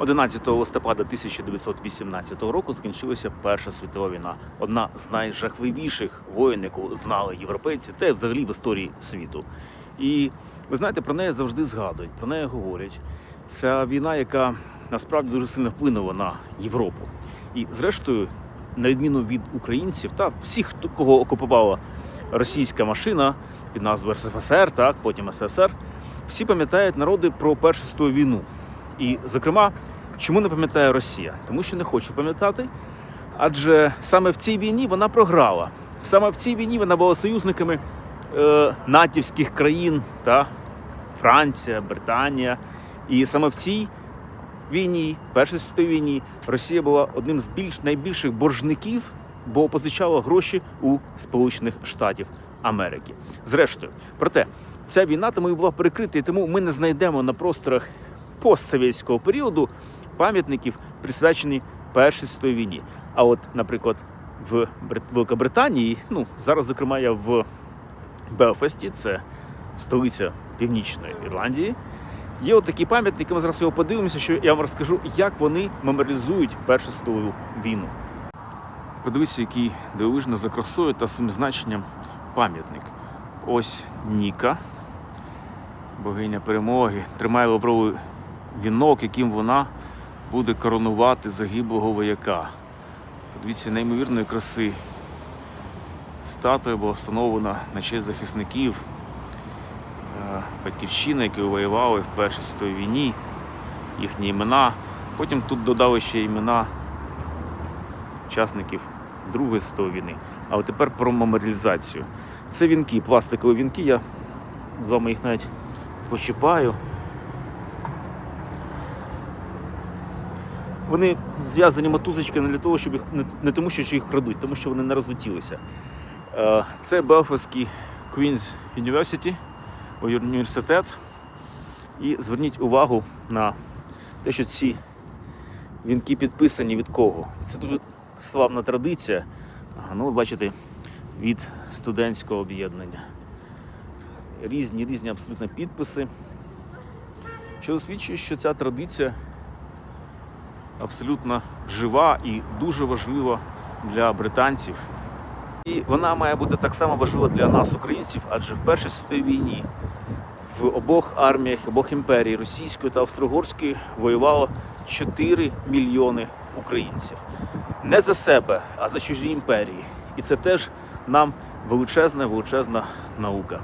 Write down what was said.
11 листопада 1918 року закінчилася Перша світова війна. Одна з найжахливіших воєн, яку знали європейці, й взагалі в історії світу. І ви знаєте, про неї завжди згадують, про неї говорять. Ця війна, яка насправді дуже сильно вплинула на Європу. І зрештою, на відміну від українців та всіх, кого окупувала російська машина під назвою РСФСР, так, потім СССР, всі пам'ятають народи про Першу світову війну. І, зокрема, чому не пам'ятає Росія? Тому що не хоче пам'ятати. Адже саме в цій війні вона програла. Саме в цій війні вона була союзниками е, натівських країн та Франція, Британія. І саме в цій війні, Першій світовій війні, Росія була одним з більш найбільших боржників, бо позичала гроші у Сполучених Штатів Америки. Зрештою, проте ця війна тому і була перекрита, і тому ми не знайдемо на просторах постсовєтського періоду пам'ятників, присвячені Першій світовій війні. А от, наприклад, в Великобританії, ну зараз, зокрема, я в Белфасті, це столиця Північної Ірландії. Є от такий пам'ятник, і ми зараз його подивимося, що я вам розкажу, як вони меморіалізують Першу світову війну. Подивіться, який дивовижно за красою та своїм значенням пам'ятник. Ось Ніка, богиня перемоги, тримає лавровий вінок, яким вона буде коронувати загиблого вояка. Подивіться, неймовірної краси. Статуя була встановлена на честь захисників е, батьківщини, які воювали в Першій світовій війні, їхні імена. Потім тут додали ще імена учасників Другої світової війни. А тепер про меморіалізацію. Це вінки, пластикові вінки. Я з вами їх навіть почіпаю. Вони зв'язані мотузочками для того, щоб їх не, тому, що їх крадуть, тому що вони не розлетілися. Е, Це Белфастський Queen's University, університет. І зверніть увагу на те, що ці вінки підписані від кого. Це дуже славна традиція. Ну, ви бачите, від студентського об'єднання. Різні різні абсолютно підписи, що засвідчує, що ця традиція абсолютно жива і дуже важлива для британців. І вона має бути так само важлива для нас, українців, адже в Першій світовій війні в обох арміях, обох імперій, російської та австро-угорської, воювало 4 мільйони українців. Не за себе, а за чужі імперії. І це теж нам величезна, величезна наука.